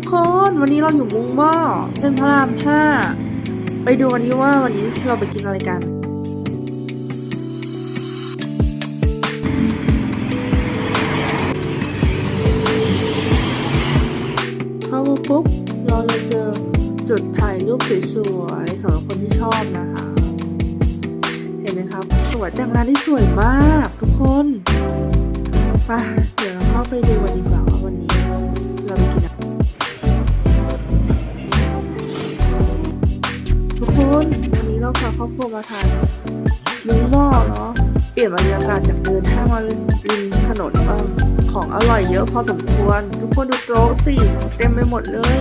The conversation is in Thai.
กคนวันนี้เราอยู่มุงหม้อเส้นพระรามห้าไปดูวันนี้ว่าวันนี้เราไปกินอะไรกัน เข้ามาปุ๊บเราจะเจอจุดถ่ายรูปสวยๆสำหรับคนที่ชอบนะคะ เห็นไหมครับ สวยแต่งร้านได้สวยมากทุกคนไปเดี๋ยวเราเข้าไปดูกันดีกว่า วันนี้เราพาครอบครัวมาทานมื้อหม้อเนาะเปลี่ยนบรรยากาศจากเดินห้างมาริมถนนบ้างของอร่อยเยอะพอสมควร ทุกคนดูโต๊ะสิเต็มไปหมดเลย